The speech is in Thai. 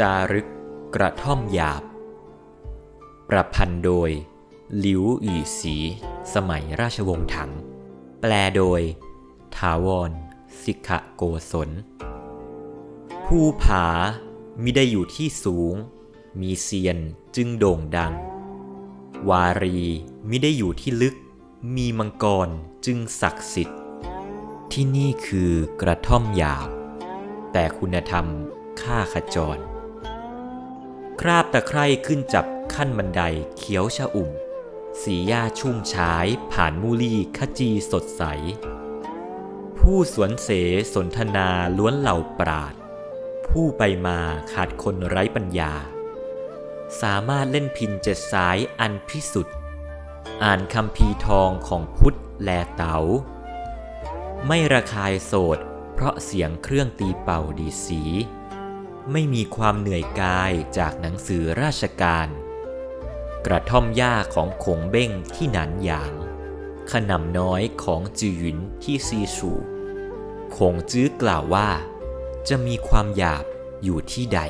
จารึกกระท่อมหยาบ ประพันธ์โดยหลิวหยี่สี สมัยราชวงศ์ถัง แปลโดย ถาวรสิกขโกศล ผู้ผามิได้อยู่ที่สูง มีเซียนจึงโด่งดัง วารีมิได้อยู่ที่ลึก มีมังกรจึงศักดิ์สิทธิ์ ที่นี่คือกระท่อมหยาบ แต่คุณธรรมข้าขจร คราบตะไคร่ขึ้นจับขั้นบันไดเขียวชะอุ่ม สีหญ้าชุ่มฉาย ผ่านมูลี่ขจีสดใส ผู้สวนเสสนทนาล้วนเหล่าปราด ผู้ไปมาขาดคนไร้ปัญญา สามารถเล่นพินเจ็ดสายอันพิสุทธิ์อ่านคำพีทองของพุทธแลเตา๋า ไม่ระคายโสดเพราะเสียงเครื่องตีเป่าดีสี ไม่มีความเหนื่อยกายจากหนังสือราชการ กระท่อมหญ้าของขงเบ้งที่หนานหยาง ขนำน้อยของจือหยุนที่ซีสูคงจื้อกล่าวว่า จะมีความหยาบอยู่ที่ใด